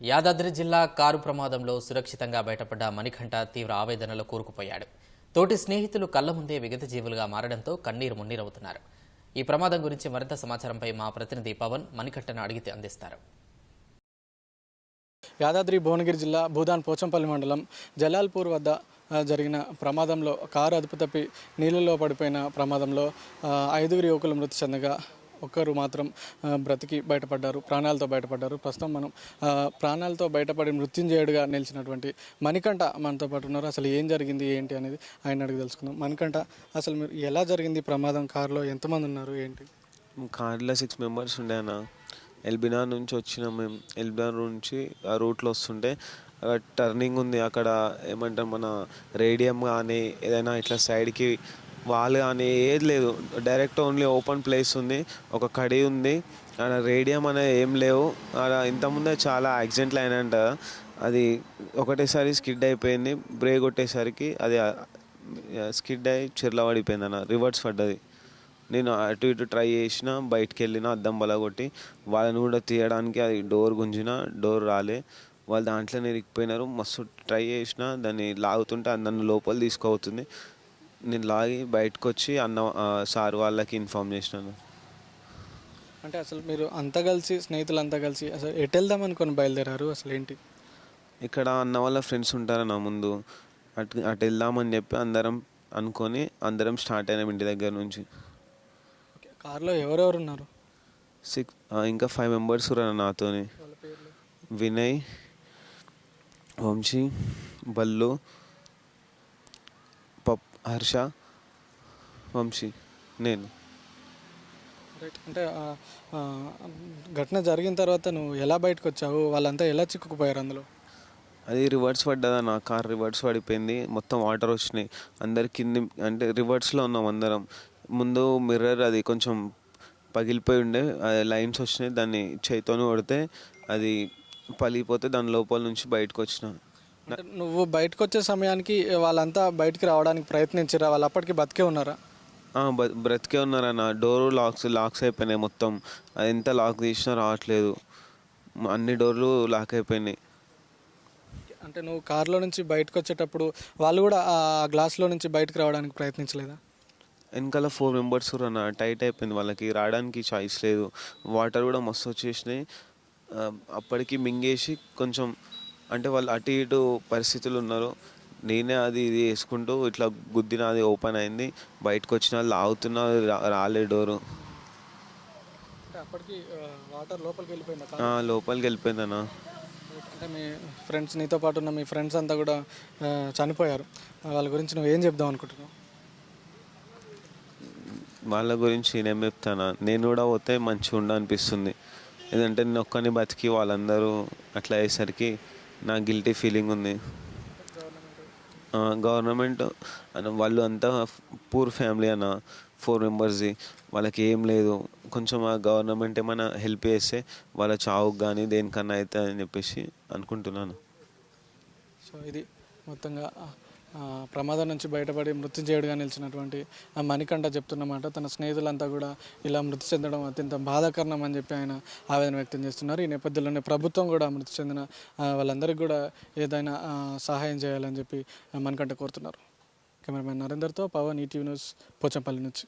యాదాద్రి జిల్లా కారు ప్రమాదంలో సురక్షితంగా బయటపడ్డ మణికంఠ తీవ్ర ఆవేదనలో కూరుకుపోయాడు. తోటి స్నేహితులు కళ్ళ ముందే విగత జీవులుగా మారడంతో కన్నీరు మున్నీరవుతున్నారు. ఈ ప్రమాదం గురించి మరింత సమాచారంపై మా ప్రతినిధి పవన్ మణికంఠను అడిగితే అందిస్తారు. యాదాద్రి భువనగిరి జిల్లా భూదాన్ పోచంపల్లి మండలం జలాల్పూర్ వద్ద జరిగిన ప్రమాదంలో కారు అదుపు తప్పి నీళ్ళలో పడిపోయిన ప్రమాదంలో ఐదుగురు యువకులు మృతి చెందగా ఒక్కరు మాత్రం బ్రతికి బయటపడ్డారు ప్రాణాలతో బయటపడ్డారు. ప్రస్తుతం మనం ప్రాణాలతో బయటపడి మృత్యుంజయుడిగా నిలిచినటువంటి మణికంఠ మనతో పాటు ఉన్నారు. అసలు ఏం జరిగింది ఏంటి అనేది ఆయన అడిగి తెలుసుకుందాం. మణికంఠ అసలు మీరు ఎలా జరిగింది ప్రమాదం? కారులో ఎంతమంది ఉన్నారు ఏంటి? కార్లో సిక్స్ మెంబర్స్ ఉండే అన్న. ఎల్బినార్ నుంచి వచ్చినాం మేము. ఎల్బినార్ నుంచి ఆ రూట్లో వస్తుంటే టర్నింగ్ ఉంది. అక్కడ ఏమంటారు మన రేడియం కానీ ఏదైనా ఇట్లా సైడ్కి వాళ్ళు కానీ ఏది లేదు. డైరెక్ట్ ఓన్లీ ఓపెన్ ప్లేస్ ఉంది ఒక కడి ఉంది ఆడ రేడియం అనేది ఏం లేవు. ఆడ ఇంతకుముందే చాలా యాక్సిడెంట్లు అయినంట అది ఒకటేసారి స్కిడ్ అయిపోయింది బ్రేక్ కొట్టేసరికి అది స్కిడ్ అయి చిర్ల పడిపోయింది అన్న రివర్స్ పడ్డది. నేను అటు ఇటు ట్రై చేసిన బయటికి వెళ్ళిన అద్దం బలగొట్టి వాళ్ళని కూడా తీయడానికి అది డోర్ గుంజిన డోర్ రాలే. వాళ్ళు దాంట్లోనే ఇరిగిపోయినారు మస్తు ట్రై చేసిన దాన్ని లాగుతుంటే నన్ను లోపల తీసుకుపోతుంది. నేను లాగి బయటకు వచ్చి అన్న సార్ వాళ్ళకి ఇన్ఫామ్ చేసినాను. అంటే అసలు మీరు అంతా కలిసి స్నేహితులు అంతా కలిసి అసలు ఎటు వెళ్దాం అనుకొని బయలుదేరారు? అసలు ఏంటి? ఇక్కడ అన్న వాళ్ళ ఫ్రెండ్స్ ఉంటారు నా ముందు. అటు అటు వెళ్దామని చెప్పి అందరం అనుకొని అందరం స్టార్ట్ అయినాం ఇంటి దగ్గర నుంచి. కార్లో ఎవరెవరు ఉన్నారు? సిక్స్ ఇంకా ఫైవ్ మెంబర్స్ ఉన్నారు నాతోని. వినయ్ వంశీ బల్లు హర్ష వంశీ నేను. రైట్ అంటే ఘటన జరిగిన తర్వాత నువ్వు ఎలా బయటకు వచ్చావు వాళ్ళంతా ఎలా చిక్కుకుపోయారు అందులో? అది రివర్స్ పడ్డదా? నా కార్ రివర్స్ పడిపోయింది. మొత్తం వాటర్ వచ్చినాయి. అందరి కింది అంటే రివర్స్లో ఉన్నాం అందరం. ముందు మిర్రర్ అది కొంచెం పగిలిపోయి ఉండే అది లైన్స్ వచ్చినాయి. దాన్ని చేతితోనే కొడితే అది పలిగిపోతే దాని లోపల నుంచి బయటకు వచ్చిన అంటే నువ్వు బయటకు వచ్చే సమయానికి వాళ్ళంతా బయటికి రావడానికి ప్రయత్నించారా వాళ్ళు అప్పటికి బతికే ఉన్నారా? బ్రతికే ఉన్నారన్న డోరు లాక్స్ లాక్స్ అయిపోయినాయి మొత్తం. అది ఎంత లాక్ తీసినా రావట్లేదు. అన్ని డోర్లు లాక్ అయిపోయినాయి. అంటే నువ్వు కార్లో నుంచి బయటకు వచ్చేటప్పుడు వాళ్ళు కూడా ఆ గ్లాస్లో నుంచి బయటకు రావడానికి ప్రయత్నించలేదా? వెనకాల ఫోర్ మెంబర్స్ అన్న టైట్ అయిపోయింది వాళ్ళకి. రావడానికి చాయిస్ లేదు. వాటర్ కూడా మస్తు వచ్చేసినాయి. అప్పటికి మింగేసి కొంచెం అంటే వాళ్ళు అటు ఇటు పరిస్థితులు ఉన్నారు. నేనే అది ఇది వేసుకుంటూ ఇట్లా గుద్దిన అది ఓపెన్ అయింది. బయటకు వచ్చిన లాగుతున్నా రాలే డోరు అప్పటికి వాటర్ లోపలికి వెళ్ళిపోయిందా ఆ, లోపలికి వెళ్ళిపోయిందన్న అంటే మీ ఫ్రెండ్స్ నీతో పాటు ఉన్న మీ ఫ్రెండ్స్ అంతా కూడా చనిపోయారు. వాళ్ళ గురించి నువ్వు ఏం చెప్దాం అనుకుంటున్నావు? వాళ్ళ గురించి నేనేం చెప్తానా? నేను కూడా పోతే మంచిగా ఉండ అనిపిస్తుంది ఎందుకంటే నేను ఒక్కని బతికి వాళ్ళందరూ అట్లా అయ్యేసరికి నా గిల్టీ ఫీలింగ్ ఉంది. గవర్నమెంట్ అన్న వాళ్ళు అంతా పూర్ ఫ్యామిలీ అన్న ఫోర్ మెంబర్స్ది వాళ్ళకి ఏం లేదు. కొంచెం ఆ గవర్నమెంట్ ఏమైనా హెల్ప్ చేస్తే వాళ్ళ చావుకు కానీ దేనికన్నా అవుతుంది అని చెప్పేసి అనుకుంటున్నాను. సో ఇది మొత్తంగా ప్రమాదం నుంచి బయటపడి మృతి చేయుడుగా నిలిచినటువంటి ఆ మణికంఠ చెప్తున్నమాట తన స్నేహితులంతా కూడా ఇలా మృతి చెందడం అత్యంత బాధాకరణం అని చెప్పి ఆయన ఆవేదన వ్యక్తం చేస్తున్నారు. ఈ నేపథ్యంలోనే ప్రభుత్వం కూడా మృతి చెందిన వాళ్ళందరికీ కూడా ఏదైనా సహాయం చేయాలని చెప్పి మణికంఠ కోరుతున్నారు. కెమెరామెన్ నరేందర్తో పవన్ ఈటీవీ న్యూస్ పోచంపల్లి నుంచి.